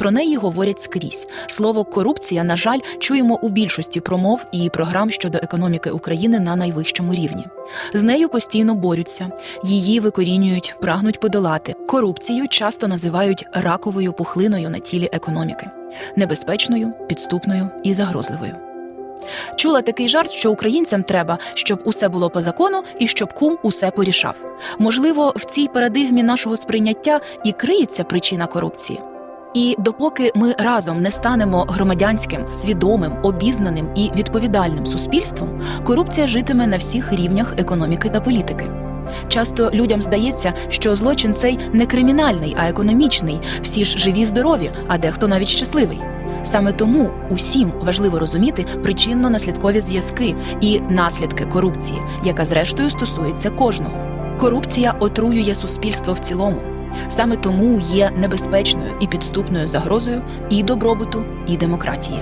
Про неї говорять скрізь. Слово корупція, на жаль, чуємо у більшості промов і програм щодо економіки України на найвищому рівні. З нею постійно борються, її викорінюють, прагнуть подолати. Корупцію часто називають раковою пухлиною на тілі економіки, небезпечною, підступною і загрозливою. Чула такий жарт, що українцям треба, щоб усе було по закону і щоб кум усе порішав. Можливо, в цій парадигмі нашого сприйняття і криється причина корупції. І допоки ми разом не станемо громадянським, свідомим, обізнаним і відповідальним суспільством, корупція житиме на всіх рівнях економіки та політики. Часто людям здається, що злочин цей не кримінальний, а економічний. Всі ж живі, здорові, а дехто навіть щасливий. Саме тому усім важливо розуміти причинно-наслідкові зв'язки і наслідки корупції, яка зрештою стосується кожного. Корупція отруює суспільство в цілому. Саме тому є небезпечною і підступною загрозою і добробуту, і демократії.